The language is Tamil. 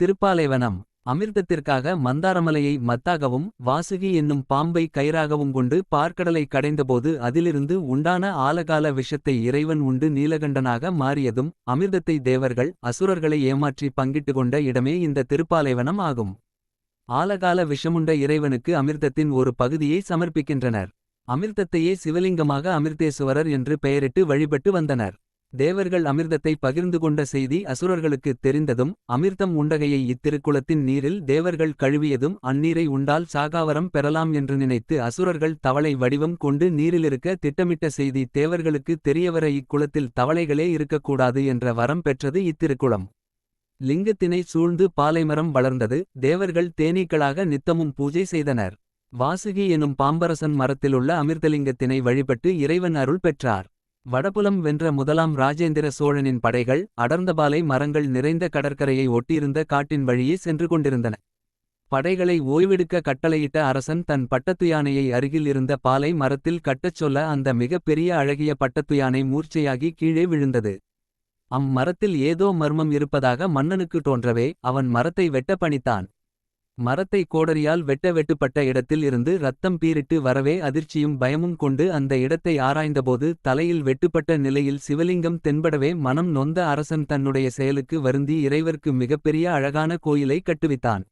திருப்பாலைவனம் அமிர்தத்திற்காக மந்தாரமலையை மத்தாகவும் வாசுகி என்னும் பாம்பை கயிறாகவும் கொண்டு பார்க்கடலை கடைந்தபோது அதிலிருந்து உண்டான ஆலகால விஷத்தை இறைவன் உண்டு நீலகண்டனாக மாறியதும் அமிர்தத்தை தேவர்கள் அசுரர்களை ஏமாற்றி பங்கிட்டு கொண்ட இடமே இந்த திருப்பாலைவனம் ஆகும். ஆலகால விஷமுண்ட இறைவனுக்கு அமிர்தத்தின் ஒரு பகுதியை சமர்ப்பிக்கின்றனர். அமிர்தத்தையே சிவலிங்கமாக அமிர்தேசுவரர் என்று பெயரிட்டு வழிபட்டு வந்தனர். தேவர்கள் அமிர்தத்தை பகிர்ந்து கொண்ட செய்தி அசுரர்களுக்கு தெரிந்ததும் அமிர்தம் உண்டகையை இத்திருக்குளத்தின் நீரில் தேவர்கள் கழுவியதும் அந்நீரை உண்டால் சாகாவரம் பெறலாம் என்று நினைத்து அசுரர்கள் தவளை வடிவம் கொண்டு நீரிலிருக்க திட்டமிட்ட செய்தி தேவர்களுக்கு தெரியவர இக்குளத்தில் தவளைகளே இருக்கக்கூடாது என்ற வரம் பெற்றது இத்திருக்குளம். லிங்கத்தினை சூழ்ந்து பாலைமரம் வளர்ந்தது தேவர்கள் தேனீக்களாக நித்தமும் பூஜை செய்தனர். வாசுகி எனும் பாம்பரசன் மரத்திலுள்ள அமிர்தலிங்கத்தினை வழிபட்டு இறைவன் அருள் பெற்றார். வடபுலம் வென்ற முதலாம் ராஜேந்திர சோழனின் படைகள் அடர்ந்தபாலை மரங்கள் நிறைந்த கடற்கரையை ஒட்டியிருந்த காட்டின் வழியே சென்று கொண்டிருந்தன. படைகளை ஓய்வெடுக்க கட்டளையிட்ட அரசன் தன் பட்டத்துயானையை அருகில் இருந்த பாலை மரத்தில் கட்டச் சொல்ல அந்த மிகப்பெரிய அழகிய பட்டத்துயானை மூர்ச்சையாகி கீழே விழுந்தது. அம்மரத்தில் ஏதோ மர்மம் இருப்பதாக மன்னனுக்கு தோன்றவே அவன் மரத்தை வெட்ட பணித்தான். மரத்தை கோடரியால் வெட்ட வெட்டுப்பட்ட இடத்தில் இருந்து ரத்தம் பீரிட்டு வரவே அதிர்ச்சியும் பயமும் கொண்டு அந்த இடத்தை ஆராய்ந்தபோது தலையில் வெட்டுப்பட்ட நிலையில் சிவலிங்கம் தென்படவே மனம் நொந்த அரசன் தன்னுடைய செயலுக்கு வருந்தி இறைவர்க்கு மிகப்பெரிய அழகான கோயிலை கட்டுவித்தான்.